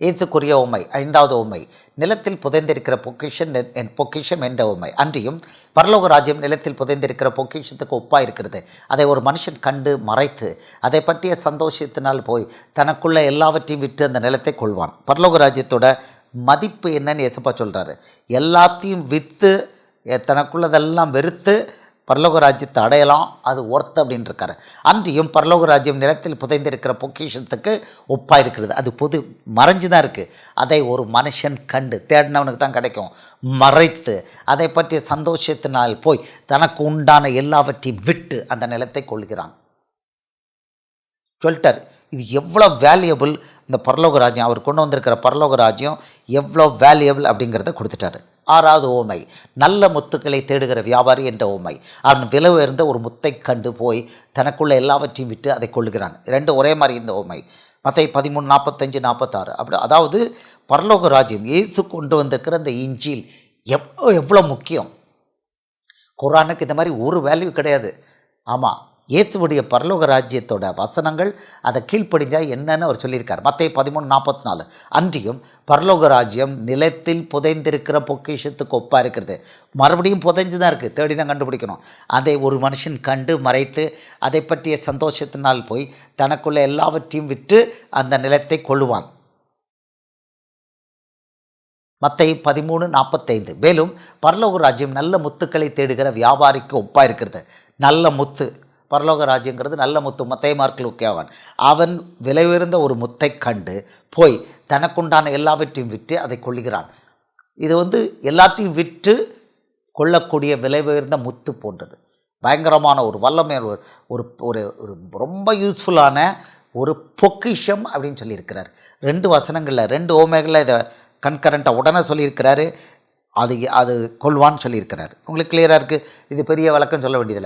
இயேசுக்குரிய உண்மை ஐந்தாவது உண்மை நிலத்தில் புதைந்திருக்கிற பொக்கிஷன் என் பொக்கிஷம் என்ற உண்மை அன்றியும் பரலோக ராஜ்யம் நிலத்தில் புதைந்திருக்கிற பொக்கிஷத்துக்கு ஒப்பாக இருக்கிறது அதை ஒரு மனுஷன் கண்டு மறைத்து அதை பற்றிய சந்தோஷத்தினால் போய் தனக்குள்ள எல்லாவற்றையும் விற்று அந்த நிலத்தை கொள்வான். பரலோக ராஜ்யத்தோட மதிப்பு என்னன்னு எசப்பா சொல்கிறாரு எல்லாத்தையும் விற்று தனக்குள்ளதெல்லாம் வெறுத்து பரலோக ராஜ்யத்தை அடையலாம் அது ஒர்த் அப்படின்னு இருக்காரு அன்றியும் பரலோக ராஜ்யம் நிலத்தில் புதைந்திருக்கிற பொக்கிஷத்துக்கு ஒப்பாக இருக்கிறது அது பொது மறைஞ்சு தான் இருக்குது அதை ஒரு மனுஷன் கண்டு தேடினவனுக்கு தான் கிடைக்கும். மறைத்து அதை பற்றிய சந்தோஷத்தினால் போய் தனக்கு உண்டான எல்லாவற்றையும் விட்டு அந்த நிலத்தை கொள்கிறான். சொல்லிட்டார் இது எவ்வளோ வேல்யூபிள் இந்த பரலோக ராஜ்யம் அவர் கொண்டு வந்திருக்கிற பரலோக ராஜ்யம் எவ்வளோ வேல்யூபிள் அப்படிங்கிறத கொடுத்துட்டாரு. ஆறாவது ஓமை. நல்ல முத்துக்களை தேடுகிற வியாபாரி என்ற ஓமை. அவன் விலை உயர்ந்த ஒரு முத்தை கண்டு போய் தனக்குள்ள எல்லாவற்றையும் விட்டு அதை கொள்ளுகிறான். ரெண்டு ஒரே மாதிரி இந்த ஓமை. மற்ற பதிமூணு நாற்பத்தஞ்சு நாற்பத்தாறு அப்படி அதாவது பரலோக ராஜ்யம் இயேசு கொண்டு வந்திருக்கிற அந்த இஞ்சில் எவ்வளோ எவ்வளோ முக்கியம்? குரானுக்கு இந்த மாதிரி ஒரு வேல்யூ கிடையாது. ஆமாம் இயேசுடைய பரலோக ராஜ்யத்தோட வசனங்கள் அதை கீழ்ப்படிஞ்சால் என்னன்னு அவர் சொல்லியிருக்கார். மற்ற பதிமூணு நாற்பத்தி நாலு அன்றியும் பரலோக ராஜ்யம் நிலத்தில் புதைந்திருக்கிற பொக்கிஷத்துக்கு ஒப்பாக இருக்கிறது. மறுபடியும் புதைஞ்சு தான் இருக்குது தேடி தான் கண்டுபிடிக்கணும். அதை ஒரு மனுஷன் கண்டு மறைத்து அதை பற்றிய சந்தோஷத்தினால் போய் தனக்குள்ள எல்லாவற்றையும் விற்று அந்த நிலத்தை கொள்ளுவான். மத்தை பதிமூணு நாற்பத்தைந்து மேலும் பரலோக ராஜ்யம் நல்ல முத்துக்களை தேடுகிற வியாபாரிக்கு ஒப்பாக இருக்கிறது. நல்ல முத்து. பரலோக ராஜ்யங்கிறது நல்ல முத்து முத்தை மார்க்கில் உக்கியாவான் அவன் விலை உயர்ந்த ஒரு முத்தை கண்டு போய் தனக்குண்டான எல்லாவற்றையும் விற்று அதை கொள்ளுகிறான். இது வந்து எல்லாத்தையும் விற்று கொள்ளக்கூடிய விலை உயர்ந்த முத்து போன்றது. பயங்கரமான ஒரு வல்லமை ஒரு ஒரு ஒரு ஒரு ரொம்ப யூஸ்ஃபுல்லான ஒரு பொக்கிஷம் அப்படின்னு சொல்லியிருக்கிறார். ரெண்டு வசனங்களில் ரெண்டு ஓமைகளில் இதை கண்கரண்ட்டாக உடனே சொல்லியிருக்கிறாரு. அது அது கொள்வான்னு சொல்லியிருக்கிறார். உங்களுக்கு கிளியராக இருக்குது இது பெரிய விளக்கம் சொல்ல வேண்டியதில்லை.